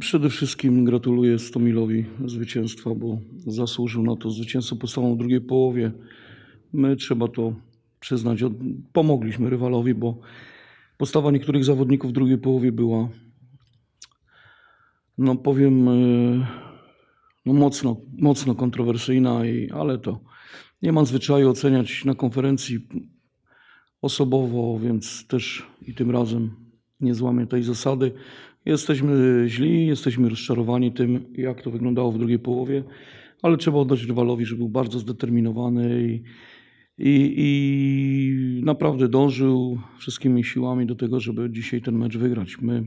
Przede wszystkim gratuluję Stomilowi zwycięstwa, bo zasłużył na to zwycięstwo postawą w drugiej połowie. My trzeba to przyznać, pomogliśmy rywalowi, bo postawa niektórych zawodników w drugiej połowie była, no powiem, e, no mocno, mocno kontrowersyjna, i, ale to nie mam zwyczaju oceniać na konferencji osobowo, więc też i tym razem nie złamię tej zasady. Jesteśmy źli, jesteśmy rozczarowani tym, jak to wyglądało w drugiej połowie, ale trzeba oddać rywalowi, że był bardzo zdeterminowany i, i, i naprawdę dążył wszystkimi siłami do tego, żeby dzisiaj ten mecz wygrać. My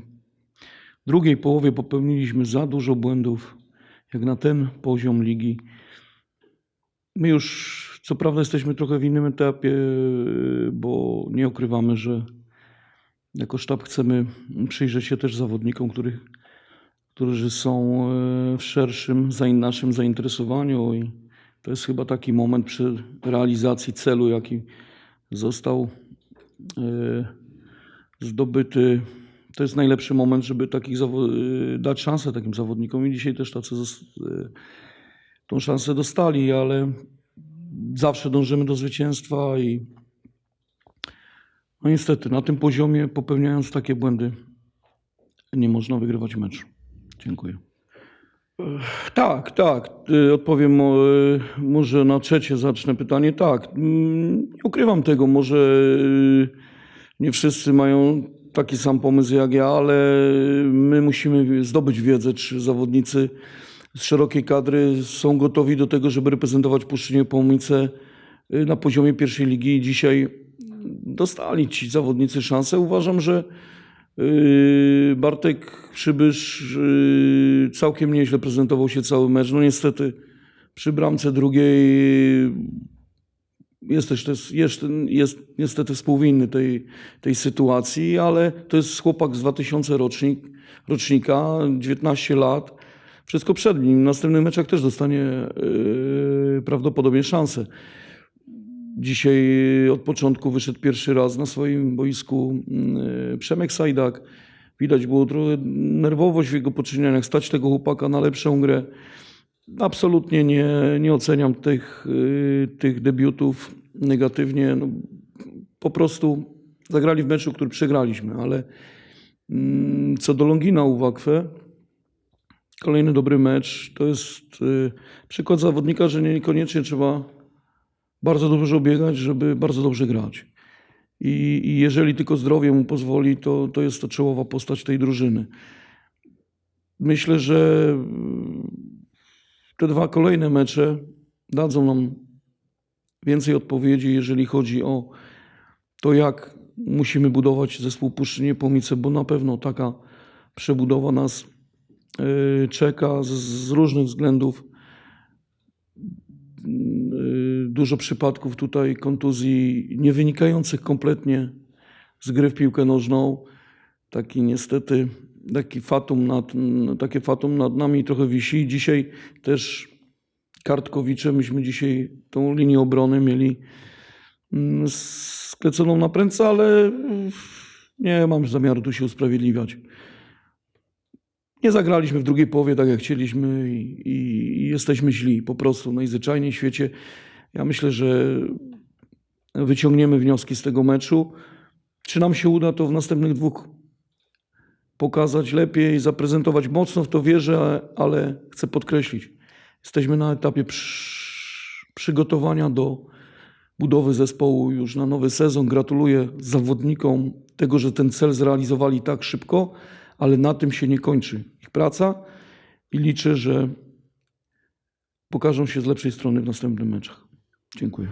w drugiej połowie popełniliśmy za dużo błędów, jak na ten poziom ligi. My już, co prawda, jesteśmy trochę w innym etapie, bo nie ukrywamy, że jako sztab chcemy przyjrzeć się też zawodnikom, których, którzy są e, w szerszym naszym zainteresowaniu i to jest chyba taki moment przy realizacji celu, jaki został e, zdobyty. To jest najlepszy moment, żeby takich e, dać szansę takim zawodnikom i dzisiaj też tacy tą szansę dostali, ale zawsze dążymy do zwycięstwa i no niestety na tym poziomie popełniając takie błędy nie można wygrywać meczu. Dziękuję. Tak, tak. Y, Odpowiem y, może na trzecie zacznę pytanie. Tak, mm, nie ukrywam tego. Może y, nie wszyscy mają taki sam pomysł jak ja, ale my musimy zdobyć wiedzę, czy zawodnicy z szerokiej kadry są gotowi do tego, żeby reprezentować Puszczynię Połomice na poziomie pierwszej ligi. Dzisiaj dostali ci zawodnicy szansę. Uważam, że yy, Bartek Przybysz yy, całkiem nieźle prezentował się cały mecz. No niestety przy bramce drugiej jest też, też jest, jest niestety współwinny tej, tej sytuacji, ale to jest chłopak z 2000 rocznik, rocznika, 19 lat. Wszystko przed nim. W następnych meczach też dostanie yy, prawdopodobnie szansę. Dzisiaj od początku wyszedł pierwszy raz na swoim boisku mm, Przemek Sajdak. Widać było trochę nerwowość w jego poczynieniach, stać tego chłopaka na lepszą grę. Absolutnie nie, nie oceniam tych, y, tych debiutów negatywnie. No, po prostu zagrali w meczu, który przegraliśmy, ale mm, co do Longina Uwakwę, kolejny dobry mecz. To jest y, przykład zawodnika, że niekoniecznie trzeba bardzo dużo biegać, żeby bardzo dobrze grać. I, I jeżeli tylko zdrowie mu pozwoli, to, to jest to czołowa postać tej drużyny. Myślę, że mm, te dwa kolejne mecze dadzą nam więcej odpowiedzi, jeżeli chodzi o to, jak musimy budować zespół Puszczynie Pomice, bo na pewno taka przebudowa nas y, czeka z różnych względów. Dużo przypadków tutaj kontuzji nie wynikających kompletnie z gry w piłkę nożną. Taki niestety, taki fatum nad, takie fatum nad nami trochę wisi. Dzisiaj też kartkowicze, myśmy dzisiaj tą linię obrony mieli mm, skleconą na prędce, ale nie mam zamiaru tu się usprawiedliwiać. Nie zagraliśmy w drugiej połowie tak jak chcieliśmy i, i, i jesteśmy źli po prostu najzwyczajniej w świecie. Ja myślę, że wyciągniemy wnioski z tego meczu. Czy nam się uda to w następnych dwóch pokazać lepiej, zaprezentować mocno w to wierzę, ale chcę podkreślić, jesteśmy na etapie przy, przygotowania do budowy zespołu już na nowy sezon. Gratuluję zawodnikom tego, że ten cel zrealizowali tak szybko, ale na tym się nie kończy ich praca i liczę, że pokażą się z lepszej strony w następnych meczach. Dziękuję.